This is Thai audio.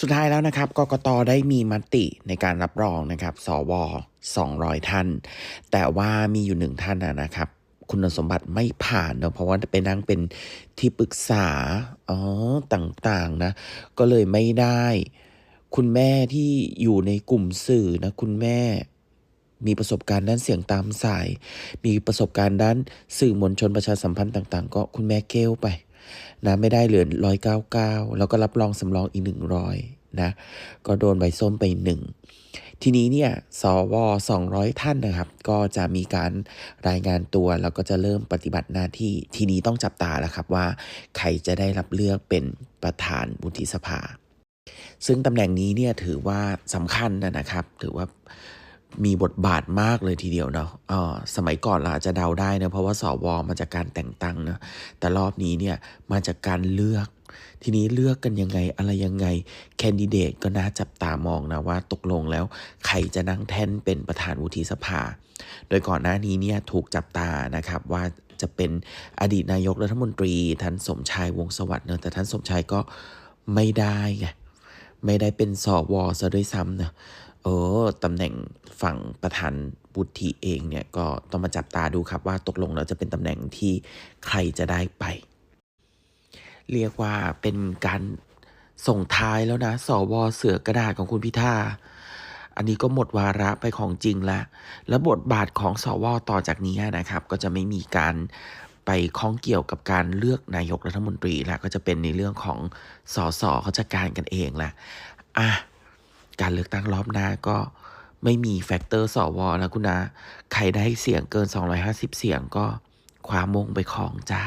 สุดท้ายแล้วนะครับกกตได้มีมติในการรับรองนะครับสว200 ท่าน แต่ว่ามีอยู่หนึ่งท่านนะครับคุณสมบัติไม่ผ่านเนอะเพราะว่าไปนั่งเป็นที่ปรึกษาอ๋อต่างๆนะ ก็เลยไม่ได้ คุณแม่ที่อยู่ในกลุ่มสื่อนะ คุณแม่ มีประสบการณ์ด้านเสียงตามสาย มีประสบการณ์ด้านสื่อมวลชนประชาสัมพันธ์ต่าง ๆ ก็คุณแม่เกลไป นะไม่ได้เหลือร้อยเก้าเก้าแล้วก็รับรองสำรองอีกหนึ่งร้อยนะก็โดนใบส้มไปหนึ่งทีนี้เนี่ยสว200 ท่านนะครับ ก็จะมีการรายงานตัว แล้วก็จะเริ่มปฏิบัติหน้าที่ ทีนี้ต้องจับตาแล้วครับว่า ใครจะได้รับเลือกเป็นประธานวุฒิสภา ซึ่งตำแหน่งนี้เนี่ยถือว่าสำคัญนะนะครับ ถือว่า มีบทบาทมากเลยทีเดียวเนาะเออสมัยก่อนเราอาจจะเดาได้นะเพราะว่าสวมาจากการแต่งตั้งนะแต่รอบนี้เนี่ยมาจากการเลือก ทีนี้เลือกกันยังไงอะไรยังไง แคนดิเดตก็น่าจับตามองนะว่าตกลงแล้วใครจะนั่งแท่นเป็นประธานวุฒิสภา โดยก่อนหน้านี้เนี่ยถูกจับตานะครับว่าจะเป็นอดีตนายกรัฐมนตรีท่านสมชายวงสวัสดิ์เนอะแต่ท่านสมชายก็ไม่ได้ไงไม่ได้เป็นสวซะด้วยซ้ำนะ ออตำแหน่งฝั่งประธานวุฒิเองเนี่ยก็ต้องมาจับตาดูครับว่าตกลงแล้วจะเป็นตำแหน่งที่ใครจะได้ไป เรียกว่าเป็นการส่งท้ายแล้วนะสวเสือกระดาษของคุณพิธาอันนี้ก็หมดวาระไปของจริงล้วและบทบาทของสวต่อจากนี้นะครับ ก็จะไม่มีการไปข้องเกี่ยวกับการเลือกนายกรัฐมนตรีแล้วก็จะเป็นในเรื่องของสสเขาจัดการกันเองละอะ การเลือกตั้งรอบหน้าก็ไม่มีแฟกเตอร์สวแล้วคุณนะ ใครได้เสียงเกิน 250 เสียงก็คว้ามงไปของจ้า